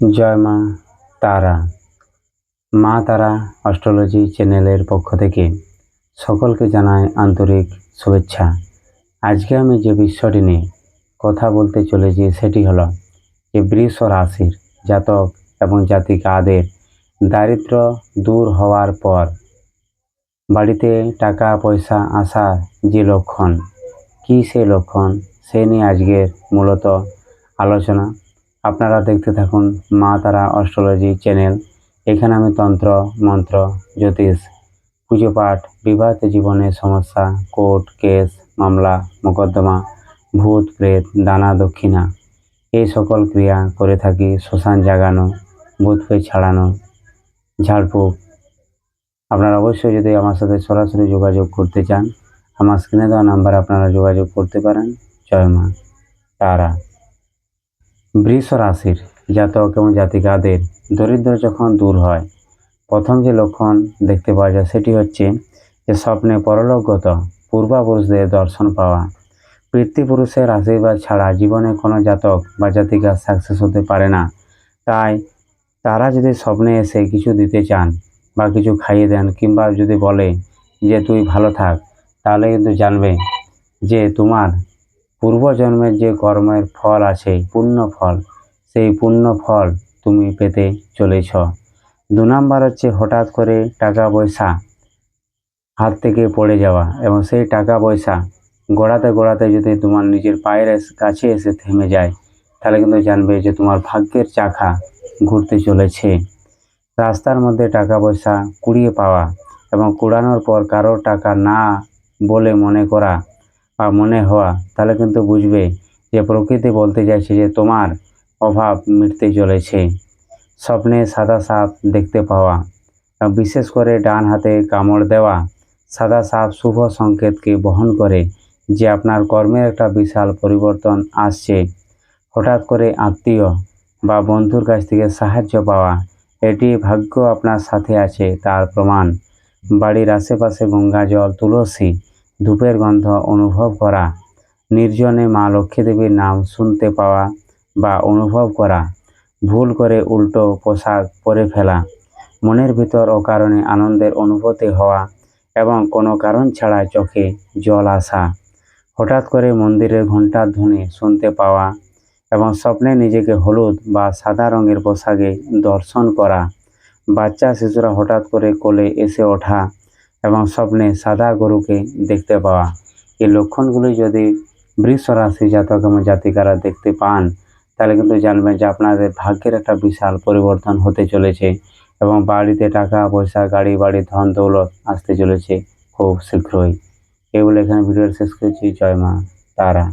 জয় মা তারা। মা তারা অস্ট্রোলজি চ্যানেলের পক্ষ থেকে সকলকে জানায় আন্তরিক শুভেচ্ছা। আজকে আমি যে বিষয়টি নিয়ে কথা বলতে চলেছি সেটি হলো যে বৃষ রাশির জাতক এবং জাতিকাদের দারিদ্র দূর হওয়ার পর বাড়িতে টাকা, পয়সা আসার যে লক্ষণ, কী সেই লক্ষণ, সে নিয়ে আজকের মূলত আলোচনা আপনারা দেখতে থাকুন মা তারা অস্ট্রোলজি চ্যানেল। এখানে আমি তন্ত্র, মন্ত্র, জ্যোতিষ, পুজো পাঠ, বিবাহিত জীবনের সমস্যা, কোর্ট কেস, মামলা, মোকদ্দমা, ভূত, প্রেত, দানা, দক্ষিণা। এই সকল ক্রিয়া করে থাকি শ্মশান জাগানো, ভূত প্রেত ছাড়ানো, ঝাড়ফুঁক। আপনারা অবশ্যই যদি আমার সাথে সরাসরি যোগাযোগ করতে চান, আমার স্ক্রিনে দেওয়া নাম্বার আপনারা যোগাযোগ করতে পারেন। জয় মা, তারা। বৃষ রাশির জাতক এবং জাতিকাদের দরিদ্র যখন দূর হয়, প্রথম যে লক্ষণ দেখতে পাওয়া যায় সেটি হচ্ছে যে স্বপ্নে পরলোকগত পূর্বাপুরুষদের দর্শন পাওয়া। পিতৃপুরুষের আশীর্বাদ ছাড়া জীবনে কোনো জাতক বা জাতিকা সাকসেস হতে পারে না। তাই তারা যদি স্বপ্নে এসে কিছু দিতে চান বা কিছু খাইয়ে দেন কিংবা যদি বলে যে, তুই ভালো থাক, তাহলে কিন্তু জানবে যে, তোমার পূর্বজন্মের যে কর্মের ফল আছে পূর্ণ ফল, সেই পূর্ণ ফল তুমি পেতে চলেছ। দু নাম্বার হচ্ছে হঠাৎ করে টাকা পয়সা হাত থেকে পড়ে যাওয়া এবং সেই টাকা পয়সা গড়াতে গড়াতে যদি তোমার নিজের পায়ের কাছে এসে থেমে যায়, তাহলে কিন্তু জানবে যে তোমার ভাগ্যের চাকা ঘুরতে চলেছে। রাস্তার মধ্যে টাকা পয়সা কুড়িয়ে পাওয়া এবং কুড়ানোর পর কারোর টাকা না বলে মনে করা মনে হওয়া, তাহলে কিন্তু বুঝবে যে প্রকৃতি বলতে চাইছে যে তোমার অভাব মিটতে চলেছে। স্বপ্নে সাদা সাপ দেখতে পাওয়া বিশেষ করে ডান হাতে কামড় দেওয়া, সাদা সাপ শুভ সংকেতকে বহন করে যে আপনার কর্মের একটা বিশাল পরিবর্তন আসছে। হঠাৎ করে আত্মীয় বা বন্ধুর কাছ থেকে সাহায্য পাওয়া, এটি ভাগ্য আপনার সাথে আছে, তার প্রমাণ। বাড়ির আশেপাশে গঙ্গা জল, তুলসী ধূপের গন্ধ অনুভব করা। নির্জনে মা লক্ষ্মী দেবীর নাম শুনতে পাওয়া বা অনুভব করা। ভুল করে উল্টো পোশাক পরে ফেলা। মনের ভিতর অকারণে আনন্দের অনুভূতি হওয়া এবং কোনো কারণ ছাড়া চোখে জল আসা। হঠাৎ করে মন্দিরের ঘণ্টার ধ্বনি শুনতে পাওয়া এবং স্বপ্নে নিজেকে হলুদ বা সাদা রঙের পোশাকে দর্শন করা। বাচ্চা শিশুরা হঠাৎ করে কোলে এসে ওঠা স্বপ্নে সাদা গরুকে দেখতে পাওয়া। এই লক্ষণগুলি যদি বৃষ রাশি জাতক এবং জাতিকারা দেখতে পান, তাহলে কিন্তু জানবেন যে আপনাদের ভাগ্যের একটা বিশাল পরিবর্তন হতে চলেছে এবং বাড়িতে টাকা, পয়সা, গাড়ি, বাড়ি, ধন, দৌলত আসতে চলেছে খুব শীঘ্রই। এগুলো এখানে ভিডিওর শেষ করছি। জয় মা তারা।